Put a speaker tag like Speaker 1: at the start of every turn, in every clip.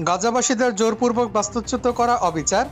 Speaker 1: গাজাবাসীদের জোরপূর্বক বাস্তুচ্যুত করা অবিচার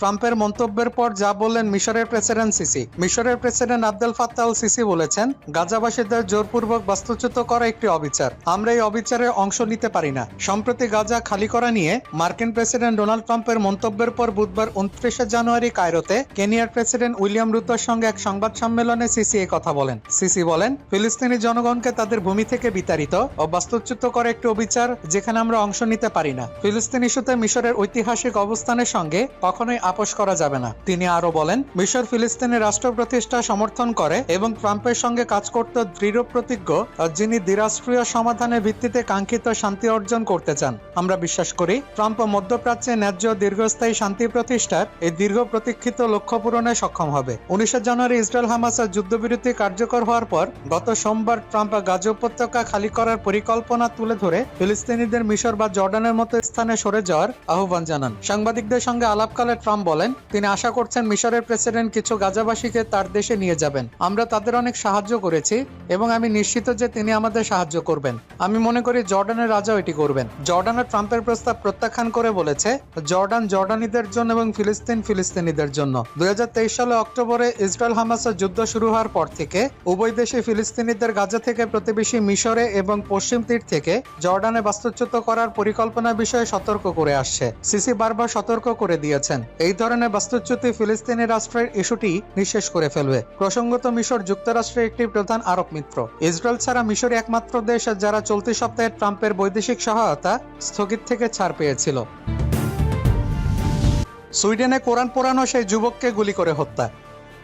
Speaker 1: ট্রাম্পের মন্তব্যের পর যা বললেন মিশরের প্রেসিডেন্ট সিসি। মিশরের president Abdul Fattah al Sisi বলেছেন, গাজাবাসীদের জোরপূর্বক বাস্তুচ্যুত করা একটি অবিচার। আমরা এই অবিচারে অংশ নিতে পারি না। সম্প্রতি গাজা খালি করা নিয়ে মার্কিন প্রেসিডেন্ট ডোনাল্ড ট্রাম্পের মন্তব্যের পর বুধবার উনত্রিশে জানুয়ারি কায়রোতে কেনিয়ার প্রেসিডেন্ট উইলিয়াম রুতোর সঙ্গে এক সংবাদ সম্মেলনে সিসি এই কথা বলেন। সিসি বলেন, ফিলিস্তিনি জনগণকে তাদের ভূমি থেকে বিতাড়িত ও বাস্তুচ্যুত করা একটি অবিচার যেখানে আমরা অংশ নিতে পারি না। ফিলিস্তিন ইস্যুতে মিশরের ঐতিহাসিক অবস্থানের সঙ্গে কখনোই আপোষ করা যাবে না। তিনি আরও বলেন, মিশর ফিলিস্তিনের রাষ্ট্র প্রতিষ্ঠা সমর্থন করে এবং ট্রাম্পের সঙ্গে কাজ করতে দৃঢ় প্রতিজ্ঞ, যিনি দ্বিরাষ্ট্রীয় সমাধানের ভিত্তিতে কাঙ্ক্ষিত শান্তি অর্জন করতে চান। আমরা বিশ্বাস করি, ট্রাম্প মধ্যপ্রাচ্যে ন্যায্য দীর্ঘস্থায়ী শান্তি প্রতিষ্ঠার এই দীর্ঘ প্রতীক্ষিত লক্ষ্য পূরণে সক্ষম হবে। উনিশে জানুয়ারি ইসরায়েল হামাসের যুদ্ধবিরতি কার্যকর হওয়ার পর, গত সোমবার ট্রাম্প গাজা উপত্যকা খালি করার পরিকল্পনা তুলে ধরে ফিলিস্তিনিদের মিশর বা জর্ডানের মতো স্থানে সরে যাওয়ার আহ্বান জানান। সাংবাদিকদের সঙ্গে আলাপকালে ট্রাম্প বলেন, তিনি আশা করছেন মিশরের প্রেসিডেন্ট কিছু গাজাবাসীকে তার দেশে নিয়ে যাবেন। আমরা তাদের অনেক সাহায্য করেছি এবং আমি নিশ্চিত যে তিনি আমাদের সাহায্য করবেন। আমি মনে করি জর্ডানের রাজাও এটি করবেন। জর্ডানের ট্রাম্পের প্রস্তাব প্রত্যাখ্যান করে বলেছে, জর্ডান জর্ডানিদের জন্য এবং ফিলিস্তিন ফিলিস্তিনিদের জন্য। দুই সালে অক্টোবরে ইসরায়েল হামাসের যুদ্ধ শুরু হওয়ার পর থেকে উভয় দেশে ফিলিস্তিনিদের গাজা থেকে প্রতিবেশী মিশরে এবং পশ্চিম তীর থেকে জর্ডানে বাস্তুচ্যুত করার পরিকল্পনা বিষয়ে সতর্ক করে আসছে। সিসি বারবার সতর্ক করে দিয়েছেন। এই ধরনের বাস্তুচ্যুতি ফিলিস্তিনি রাষ্ট্রের ইস্যুটি নিঃশেষ করে ফেলবে। প্রসঙ্গত, মিশর যুক্তরাষ্ট্রের একটি প্রধান আরব মিত্র। ইসরায়েল ছাড়া মিশর একমাত্র দেশ যারা চলতি সপ্তাহে ট্রাম্পের বৈদেশিক সহায়তা স্থগিত থেকে ছাড় পেয়েছিল। সুইডেনে কোরআন পোড়ানো সেই যুবককে গুলি করে হত্যা।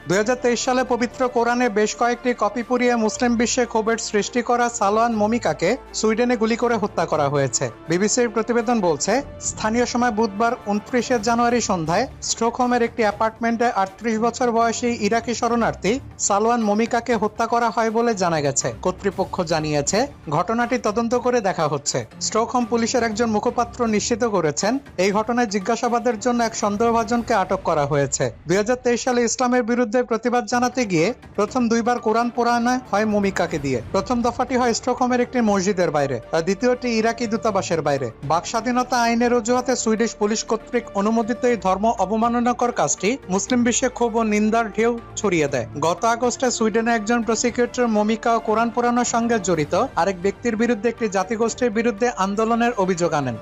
Speaker 1: দুই হাজার তেইশ সালে পবিত্র কোরআনে বেশ কয়েকটি কপি পুড়িয়ে মুসলিম বিশ্বে ক্ষোভের সৃষ্টি করা সালোয়ান মমিকাকে সুইডেনে গুলি করে হত্যা করা হয়েছে। বিবিসির প্রতিবেদন বলছে, স্থানীয় সময় বুধবার উনত্রিশে জানুয়ারি সন্ধ্যায় স্ট্রোকহোমের একটি অ্যাপার্টমেন্টে আটত্রিশ বছর বয়সী ইরাকি শরণার্থী সালোয়ান মমিকাকে হত্যা করা হয় বলে জানা গেছে। কর্তৃপক্ষ জানিয়েছে, ঘটনাটি তদন্ত করে দেখা হচ্ছে। স্ট্রোকহোম পুলিশের একজন মুখপাত্র নিশ্চিত করেছেন, এই ঘটনায় জিজ্ঞাসাবাদের জন্য এক সন্দেহভাজনকে আটক করা হয়েছে। দুই হাজার তেইশ সালে ইসলামের বিরুদ্ধে প্রতিবাদ জানাতে গিয়ে প্রথম দুইবার কোরআন পোড়ানো হয় মমিকাকে দিয়ে। প্রথম দফাটি হয় স্টকহোমের একটি মসজিদের বাইরে, আর দ্বিতীয়টি ইরাকি দূতাবাসের বাইরে। বাক স্বাধীনতা আইনের অজুহাতে সুইডিশ পুলিশ কর্তৃক অনুমোদিত এই ধর্ম অবমাননাকর কাজটি মুসলিম বিশ্বে ক্ষোভ ও নিন্দার ঢেউ ছড়িয়ে দেয়। গত আগস্টে সুইডেনে একজন প্রসিকিউটর মমিকা ও কোরআন পোড়ানোর সঙ্গে জড়িত আরেক ব্যক্তির বিরুদ্ধে একটি জাতিগোষ্ঠীর বিরুদ্ধে আন্দোলনের অভিযোগ আনেন।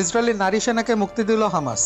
Speaker 1: ইসরায়েলি নারী সেনাকে মুক্তি দিল হামাস।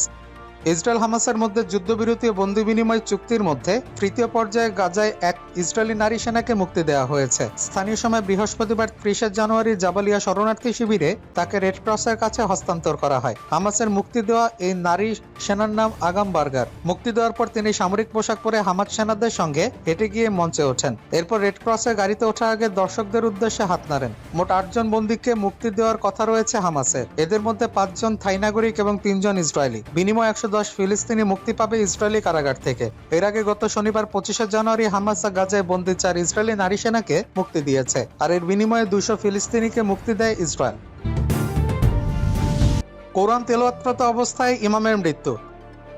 Speaker 1: ইসরায়েল হামাসের মধ্যে যুদ্ধবিরতি ও বন্দি বিনিময় চুক্তির মধ্যে তৃতীয় পর্যায়ে গাজায় এক ইসরায়েলি নারী সেনাকে মুক্তি দেওয়া হয়েছে। স্থানীয় সময় বৃহস্পতিবার ত্রিশে জানুয়ারি জাবালিয়া শরণার্থী শিবিরে তাকে রেড ক্রসের কাছে হস্তান্তর করা হয়। হামাসের মুক্তি দেওয়া এই নারী সেনার নাম আগাম বার্গার। মুক্তি দেওয়ার পর তিনি সামরিক পোশাক পরে হামাস সেনাদের সঙ্গে হেঁটে গিয়ে মঞ্চে ওঠেন। এরপর রেড ক্রসের গাড়িতে ওঠার আগে দর্শকদের উদ্দেশ্যে হাত নাড়েন। মোট আটজন বন্দীকে মুক্তি দেওয়ার কথা রয়েছে হামাসের। এদের মধ্যে পাঁচজন থাই নাগরিক এবং তিনজন ইসরায়েলি। বিনিময় একশো দশ ফিলিস্তিনি মুক্তি পাবে ইসরায়েলি কারাগার থেকে। এর আগে গত শনিবার পঁচিশে জানুয়ারি হামাসা গাজায় বন্দী চার ইসরায়েলি নারী সেনাকে মুক্তি দিয়েছে আর এর বিনিময়ে দুশো ফিলিস্তিনিকে মুক্তি দেয় ইসরায়েল। কোরআন তেলোয়াত্রত অবস্থায় ইমামের মৃত্যু।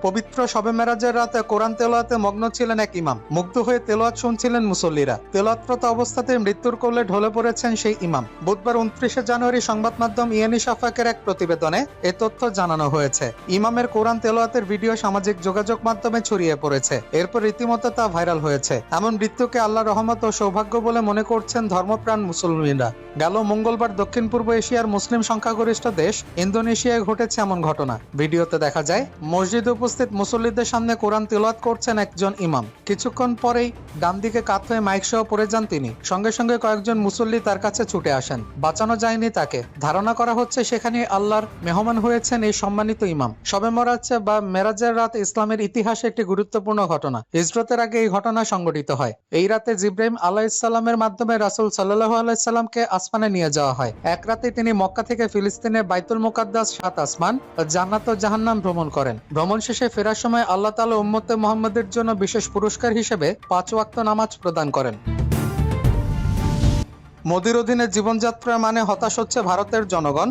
Speaker 1: পবিত্র শবে মেরাজের রাতে কোরআন তেলোয়াতে মগ্ন ছিলেন এক ইমাম। মুগ্ধ হয়ে তেলোয়াত শুনছিলেন মুসল্লিরা। তেলোয়াতরত অবস্থাতে মৃত্যুর কোলে ঢলে পড়েছেন সেই ইমাম। বুধবার উনত্রিশে জানুয়ারি সংবাদ মাধ্যম ইয়েনি সাফাকের এক প্রতিবেদনে এ তথ্য জানানো হয়েছে। ইমামের কোরআন তেলোয়াতের ভিডিও সামাজিক যোগাযোগ মাধ্যমে ছড়িয়ে পড়েছে। এরপর রীতিমতো তা ভাইরাল হয়েছে। এমন মৃত্যুকে আল্লাহ রহমত ও সৌভাগ্য বলে মনে করছেন ধর্মপ্রাণ মুসলমানরা গেল মঙ্গলবার দক্ষিণ পূর্ব এশিয়ার মুসলিম সংখ্যাগরিষ্ঠ দেশ ইন্দোনেশিয়ায় ঘটেছে এমন ঘটনা। ভিডিওতে দেখা যায়, মসজিদ উপস্থিত মুসল্লিদের সামনে কোরআন তিলাওয়াত করছেন একজন ইমাম। কিছুক্ষণ পরেই ডান দিকে কাত হয়ে মাইক সহ পড়ে যান তিনি। সঙ্গে সঙ্গে কয়েকজন মুসল্লি তার কাছে ছুটে আসেন। বাঁচানো যায়নি তাকে। ধারণা করা হচ্ছে সেখানে আল্লাহর মেহমান হয়েছেন এই সম্মানিত ইমাম। সবে মরাচ্ছে বা মেরাজের রাত ইসলামের ইতিহাসে একটি গুরুত্বপূর্ণ ঘটনা। হিজরতের আগে এই ঘটনা সংঘটিত হয়। এই রাতে জিব্রাহিম আলাহ ইসলামের মাধ্যমে রাসুল সাল্লাহ আলাইসাল্লামকে আসমানে নিয়ে যাওয়া হয়। এক রাতে তিনি মক্কা থেকে ফিলিস্তিনের বাইতুল মুকাদ্দাস সাত আসমান জান্নাত ও জাহান্নাম ভ্রমণ করেন। ভ্রমণ শেষে ফেরার সময় আল্লাহ তালা উম্মতে মোহাম্মদের জন্য বিশেষ পুরস্কার হিসেবে পাঁচ ওয়াক্ত নামাজ প্রদান করেন। মোদির অধীনে জীবনযাত্রার মানে হতাশ হচ্ছে ভারতের জনগণ।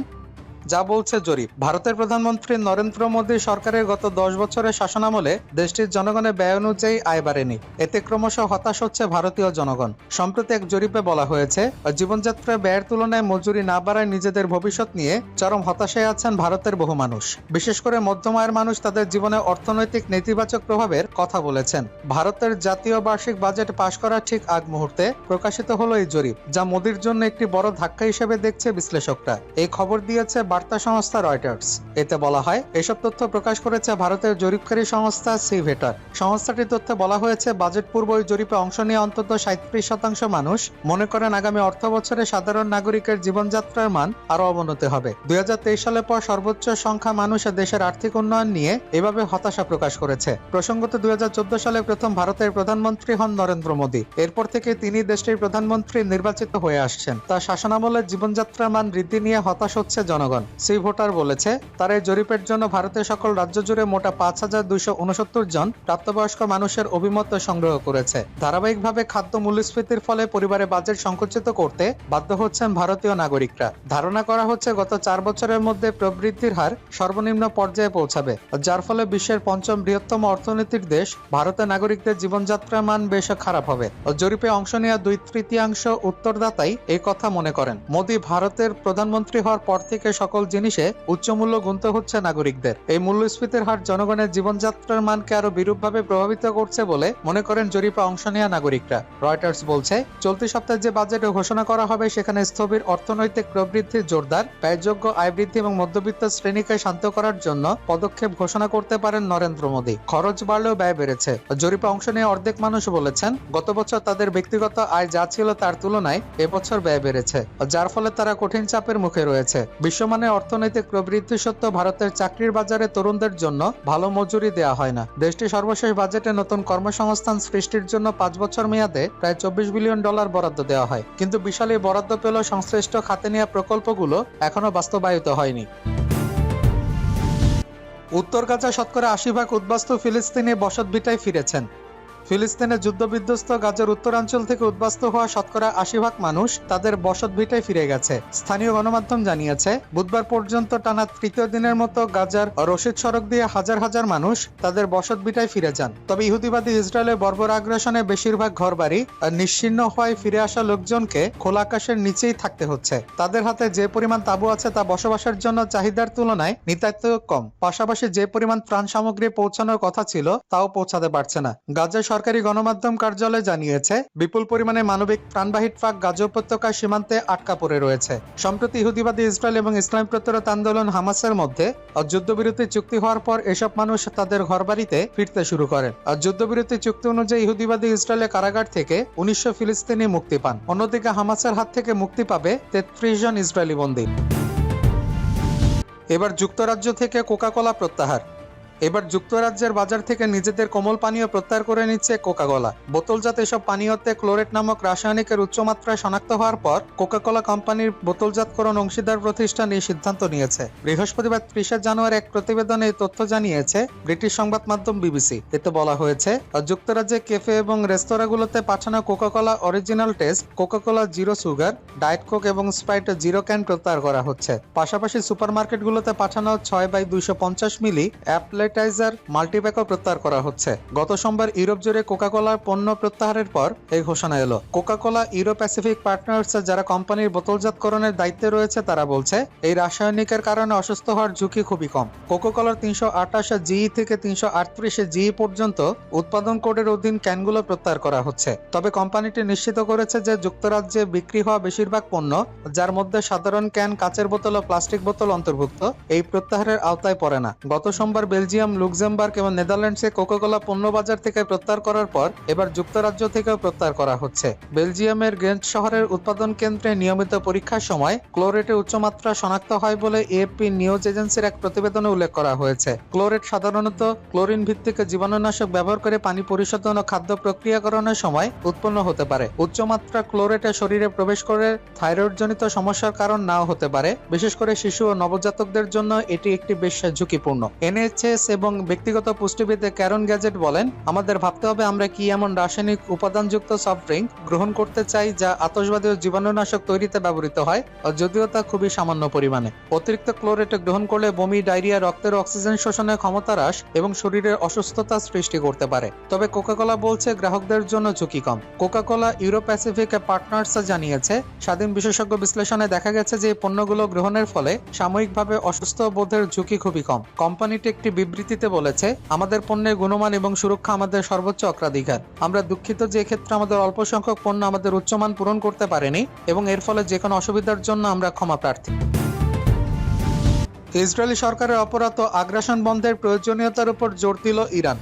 Speaker 1: যা বলছে জরিপ। ভারতের প্রধানমন্ত্রী নরেন্দ্র মোদী সরকারের গত দশ বছরের শাসনামলে দেশটির জনগণের ব্যয় অনুযায়ী আয় বাড়েনি। এতে ক্রমশ হতাশ হচ্ছে ভারতীয় জনগণ। সম্প্রতি এক জরিপে বলা হয়েছে, জীবনযাত্রার ব্যয়ের তুলনায় মজুরি না বাড়ায় নিজেদের ভবিষ্যৎ নিয়ে চরম হতাশায় আছেন ভারতের বহু মানুষ। বিশেষ করে মধ্যম আয়ের মানুষ তাদের জীবনে অর্থনৈতিক নেতিবাচক প্রভাবের কথা বলেছেন। ভারতের জাতীয় বার্ষিক বাজেট পাশ করার ঠিক আগ মুহূর্তে প্রকাশিত হলো এই জরিপ, যা মোদির জন্য একটি বড় ধাক্কা হিসেবে দেখছে বিশ্লেষকরা। এই খবর দিয়েছে বার্তা সংস্থা রয়টার্স। এতে বলা হয়, এসব তথ্য প্রকাশ করেছে ভারতের জরিপকারী সংস্থা সিভেটার। সংস্থাটির তথ্যে বলা হয়েছে, বাজেট পূর্ব ওই জরিপে অংশ নিয়ে অন্তত সাঁত্রিশ শতাংশ মানুষ মনে করেন আগামী অর্থ বছরে সাধারণ নাগরিকের জীবনযাত্রার মান আরও অবনতি হবে। দুই হাজার তেইশ সালের পর সর্বোচ্চ সংখ্যা মানুষ দেশের আর্থিক উন্নয়ন নিয়ে এভাবে হতাশা প্রকাশ করেছে। প্রসঙ্গত, দুই হাজার চোদ্দ সালে প্রথম ভারতের প্রধানমন্ত্রী হন নরেন্দ্র মোদী। এরপর থেকে তিনি দেশটির প্রধানমন্ত্রী নির্বাচিত হয়ে আসছেন। তার শাসনামলে জীবনযাত্রার মান বৃদ্ধি নিয়ে হতাশ হচ্ছে জনগণ। সি ভোটার বলেছে, তার এই জরিপের জন্য ভারতের সকল রাজ্য জুড়ে মোটা পাঁচ হাজার দুইশো উনসত্তর জন প্রাপ্তবয়স্ক মানুষের অভিমত সংগ্রহ করেছে। ধারাবাহিকভাবে খাদ্য মূল্যস্ফীতির ফলে পরিবারে বাজেট সংকুচিত করতে বাধ্য হচ্ছেন ভারতীয় নাগরিকরা। ধারণা করা হচ্ছে, গত চার বছরের মধ্যে প্রবৃদ্ধির হার সর্বনিম্ন পর্যায়ে পৌঁছাবে, যার ফলে বিশ্বের পঞ্চম বৃহত্তম অর্থনীতির দেশ ভারতের নাগরিকদের জীবনযাত্রার মান বেশ খারাপ হবে। জরিপে অংশ নেওয়া দুই তৃতীয়াংশ উত্তরদাতাই এই কথা মনে করেন। মোদী ভারতের প্রধানমন্ত্রী হওয়ার পর থেকে সকল জিনিসে উচ্চ মূল্য গুনতে হচ্ছে নাগরিকদের। এই মূল্যস্ফীতির হার জনগণের জীবনযাত্রার মানকে আরও বিরূপভাবে প্রভাবিত করছে বলে মনে করেন জরিপে অংশ নেওয়া নাগরিকরা। রয়টার্স বলছে, চলতি সপ্তাহে যে বাজেটে ঘোষণা করা হবে সেখানে স্থবির অর্থনৈতিক প্রবৃদ্ধি জোরদার, ব্যয়যোগ্য আয় বৃদ্ধি এবং মধ্যবিত্ত শ্রেণীকে শান্ত করার জন্য পদক্ষেপ ঘোষণা করতে পারেন নরেন্দ্র মোদী। খরচ বাড়লেও ব্যয় বেড়েছে। জরিপে অংশ নিয়ে অর্ধেক মানুষ বলেছেন, গত বছর তাদের ব্যক্তিগত আয় যা ছিল তার তুলনায় এবছর ব্যয় বেড়েছে, যার ফলে তারা কঠিন চাপের মুখে রয়েছে। বিশ্বমানের অর্থনৈতিক প্রবৃদ্ধি সত্ত্বেও ভারতের চাকরির বাজারে তরুণদের জন্য ভালো মজুরি দেওয়া হয় না। দেশটি সর্বশেষ বাজেটে নতুন কর্মসংস্থান সৃষ্টির জন্য পাঁচ বছর মেয়াদে প্রায় চব্বিশ বিলিয়ন ডলার বরাদ্দ দেওয়া হয়। কিন্তু বিশাল এই বরাদ্দ পেলেও সংশ্লিষ্ট খাতে নেওয়া প্রকল্পগুলো এখনও বাস্তবায়িত হয়নি। উত্তর গাজা শতকরা আশি ভাগ উদ্বাস্তু ফিলিস্তিনি বসত ভিটায় ফিরেছেন। ফিলিস্তিনের যুদ্ধবিধ্বস্ত গাজার উত্তরাঞ্চল থেকে উদ্বাস্তু হওয়া শতকরা আশি ভাগ মানুষ তাদের বসত ভিটায় ফিরে গেছে। স্থানীয় গণমাধ্যম জানিয়েছে, বুধবার পর্যন্ত টানা তৃতীয় দিনের মতো গাজার রশিদ সড়ক দিয়ে হাজার হাজার মানুষ তাদের বসত ভিটায় ফিরে যান। তবে ইহুদিবাদী ইসরায়েলের বর্বর আগ্রাসনে বেশিরভাগ ঘরবাড়ি আর নিশ্চিহ্ন হওয়ায় ফিরে আসা লোকজনকে খোলা আকাশের নিচেই থাকতে হচ্ছে। তাদের হাতে যে পরিমাণ তাঁবু আছে তা বসবাসের জন্য চাহিদার তুলনায় নিতান্ত কম। পাশাপাশি যে পরিমাণ ত্রাণ সামগ্রী পৌঁছানোর কথা ছিল, তাও পৌঁছাতে পারছে না। গাজার সরকারি গণমাধ্যম কার্যালয় জানিয়েছে, বিপুল পরিমাণে মানবিক ত্রাণবাহী ট্রাক গাজা উপত্যকা সীমান্তে আটকা পড়ে রয়েছে। সম্প্রতি ইহুদিবাদী ইসরায়েল এবং ইসলাম প্রতিরোধ আন্দোলন হামাসের মধ্যে যুদ্ধবিরতি চুক্তি হওয়ার পর এসব মানুষ তাদের ঘরবাড়িতে ফিরতে শুরু করেন আর যুদ্ধবিরতি চুক্তি অনুযায়ী ইহুদিবাদী ইসরায়েলের কারাগার থেকে উনিশশো ফিলিস্তিনি মুক্তি পান। অন্যদিকে হামাসের হাত থেকে মুক্তি পাবে তেত্রিশ জন ইসরায়েলি বন্দী। এবার যুক্তরাজ্য থেকে কোকাকোলা প্রত্যাহার। এবার যুক্তরাজ্যের বাজার থেকে নিজেদের কোমল পানীয় প্রত্যাহার করে নিচ্ছে কোকাকোলা। বোতলজাত এসব পানীয়তে ক্লোরেট নামক রাসায়নিকের উচ্চমাত্রায় শনাক্ত হওয়ার পর কোকাকোলা কোম্পানির বোতলজাতকরণ অংশীদার প্রতিষ্ঠান এই সিদ্ধান্ত নিয়েছে। বৃহস্পতিবার ত্রিশে জানুয়ারি এক প্রতিবেদনে এই তথ্য জানিয়েছে ব্রিটিশ সংবাদ মাধ্যম বিবিসি। এতে বলা হয়েছে, যুক্তরাজ্যে কেফে এবং রেস্তোরাঁগুলোতে পাঠানো Coca Cola original taste, Coca Cola zero sugar, diet Coke এবং স্প্রাইট জিরো ক্যান প্রত্যাহার করা হচ্ছে। পাশাপাশি সুপারমার্কেটগুলোতে পাঠানো ছয় বাই দুইশো পঞ্চাশ মিলি অ্যাপলেটাইজার মাল্টিপ্যাকও প্রত্যাহার করা হচ্ছে। গত সোমবার ইউরোপ জুড়ে কোকাকোলার পণ্য প্রত্যাহারের পর এই ঘোষণা এলো। কোকাকোলা ইউরো প্যাসিফিক পার্টনার্স যারা কোম্পানির বোতলজাতকরণের দায়িত্বে রয়েছে, তারা বলছে, এই রাসায়নিকের কারণে অসুস্থ হওয়ার ঝুঁকি খুবই কম। কোকাকোলার তিনশো আঠাশে জিই থেকে তিনশো আটত্রিশে জিই পর্যন্ত উৎপাদন কোডের অধীন ক্যানগুলো প্রত্যাহার করা হচ্ছে। তবে কোম্পানিটি নিশ্চিত করেছে যে যুক্তরাজ্যে বিক্রি হওয়া বেশিরভাগ পণ্য, যার মধ্যে সাধারণ ক্যান, কাচের বোতল ও প্লাস্টিক বোতল অন্তর্ভুক্ত, এই প্রত্যাহারের আওতায় পড়ে না। গত সোমবার বেলজিয়াম লুক্সেমবার্গ এবং নেদারল্যান্ডসে কোকাকোলা পণ্য বাজার থেকে প্রত্যাহার করার পর এবার যুক্তরাজ্য থেকেও প্রত্যাহার করা হচ্ছে। বেলজিয়ামের গেন্ট শহরের উৎপাদন কেন্দ্রে নিয়মিত পরীক্ষার সময় ক্লোরেটের উচ্চমাত্রা শনাক্ত হয় বলে এএফপি নিউজ এজেন্সির এক প্রতিবেদনে উল্লেখ করা হয়েছে। ক্লোরেট সাধারণত ক্লোরিন ভিত্তিক জীবাণুনাশক ব্যবহার করে পানি পরিশোধন ও খাদ্য প্রক্রিয়াকরণের সময় উৎপন্ন হতে পারে। উচ্চমাত্রা ক্লোরেটে শরীরে প্রবেশ করে থাইরয়েডজনিত সমস্যার কারণ নাও হতে পারে। বিশেষ করে শিশু ও নবজাতকদের জন্য এটি একটি বেশ ঝুঁকিপূর্ণ। এনএইচএস ফিটনেস এবং ব্যক্তিগত পুষ্টিবিদে ক্যারন গ্যাজেট বলেন, আমাদের ভাবতে হবে আমরা কি এমন রাসায়নিক উপাদানযুক্ত সফট ড্রিঙ্ক গ্রহণ করতে চাই যা আতসবাদী ও জীবাণুনাশক তৈরিতে ব্যবহৃত হয় যদিও তা খুবই সামান্য পরিমাণে। অতিরিক্ত ক্লোরেট গ্রহণ করলে বমি, ডায়রিয়া, রক্তের অক্সিজেন শোষণের ক্ষমতা হ্রাস এবং শরীরের অসুস্থতা সৃষ্টি করতে পারে। তবে কোকাকোলা বলছে গ্রাহকদের জন্য ঝুঁকি কম। Coca Cola Euro Pacific Partners জানিয়েছে, স্বাধীন বিশেষজ্ঞ বিশ্লেষণে দেখা গেছে যে, পণ্যগুলো গ্রহণের ফলে সাময়িকভাবে অসুস্থ বোধের ঝুঁকি খুবই কম। কোম্পানিটি একটি বিবৃতিতে বলেছে, আমাদের পণ্যের গুণমান এবং সুরক্ষা আমাদের সর্বোচ্চ অগ্রাধিকার। আমরা দুঃখিত যে ক্ষেত্রে আমাদের অল্প সংখ্যক পণ্য আমাদের উচ্চমান পূরণ করতে পারেনি এবং এর ফলে যে কোনো অসুবিধার জন্য আমরা ক্ষমা প্রার্থী। ইসরায়েলি সরকারের অপরাধ আগ্রাসন বন্ধের প্রয়োজনীয়তার উপর জোর দিল ইরান।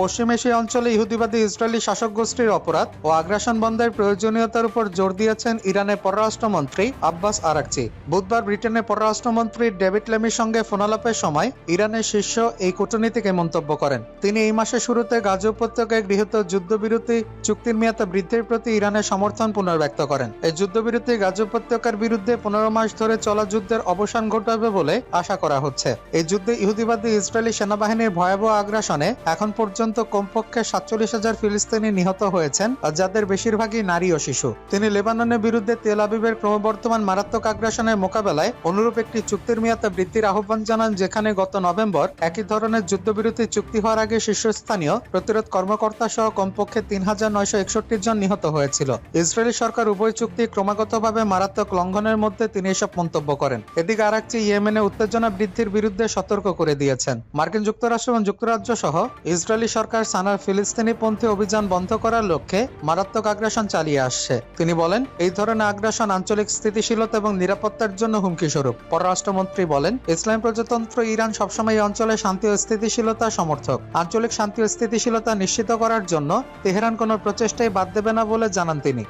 Speaker 1: পশ্চিম এশিয়া অঞ্চলে ইহুদিবাদী ইসরায়েলি শাসক গোষ্ঠীর অপরাধ ও আগ্রাসন বন্ধের প্রয়োজনীয়তার উপর জোর দিয়েছেন ইরানের পররাষ্ট্রমন্ত্রী আব্বাস আরাকচি। বুধবার ব্রিটেনের পররাষ্ট্রমন্ত্রী ডেভিড লেমির সঙ্গে ফোনালাপের সময় ইরানের শীর্ষ এই কূটনীতিকে মন্তব্য করেন। তিনি এই মাসের শুরুতে গাজা উপত্যকায় গৃহীত যুদ্ধবিরতি চুক্তির মেয়াদ বৃদ্ধির প্রতি ইরানের সমর্থন পুনর্ব্যক্ত করেন। এই যুদ্ধবিরতি গাজা উপত্যকার বিরুদ্ধে পনেরো মাস ধরে চলা যুদ্ধের অবসান ঘটাবে বলে আশা করা হচ্ছে। এই যুদ্ধে ইহুদিবাদী ইসরায়েলি সেনাবাহিনীর ভয়াবহ আগ্রাসনে এখন পর্যন্ত কমপক্ষে সাতচল্লিশ হাজার ফিলিস্তিনি নিহত হয়েছেন যাদের বেশিরভাগই নারী ও শিশু। তিনি লেবাননের বিরুদ্ধে তেল আবিবের ক্রমবর্ধমান মারাত্মক আগ্রাসনের মোকাবেলায় অনুরূপ একটি চুক্তির মেয়াদ বৃদ্ধির আহ্বান জানান, যেখানে গত নভেম্বর একই ধরনের যুদ্ধবিরতি চুক্তি হওয়ার আগে শীর্ষস্থানীয় প্রতিরোধ কর্মকর্তা সহ কমপক্ষে তিন হাজার নয়শো একষট্টি জন নিহত হয়েছিল। ইসরায়েলি সরকার উভয় চুক্তি ক্রমাগতভাবে মারাত্মক লঙ্ঘনের মধ্যে তিনি এসব মন্তব্য করেন। এদিকে আরাকচি ইয়েমেনে উত্তেজনা বৃদ্ধির বিরুদ্ধে সতর্ক করে দিয়েছেন। মার্কিন যুক্তরাষ্ট্র এবং যুক্তরাজ্য সহ ইসরায়েলি সরকার সানার ফিলিস্তিনিপন্থী অভিযান বন্ধ করার লক্ষ্যে মারাত্মক আগ্রাসন চালিয়ে আসছে। তিনি বলেন, এই ধরনের আগ্রাসন আঞ্চলিক স্থিতিশীলতা এবং নিরাপত্তার জন্য হুমকি স্বরূপ পররাষ্ট্রমন্ত্রী বলেন, ইসলাম প্রজাতন্ত্র ইরান সবসময় এই অঞ্চলে শান্তি ও স্থিতিশীলতা সমর্থক। আঞ্চলিক শান্তি ও স্থিতিশীলতা নিশ্চিত করার জন্য তেহরান কোনো প্রচেষ্টাই বাদ দেবে না বলে জানান তিনি।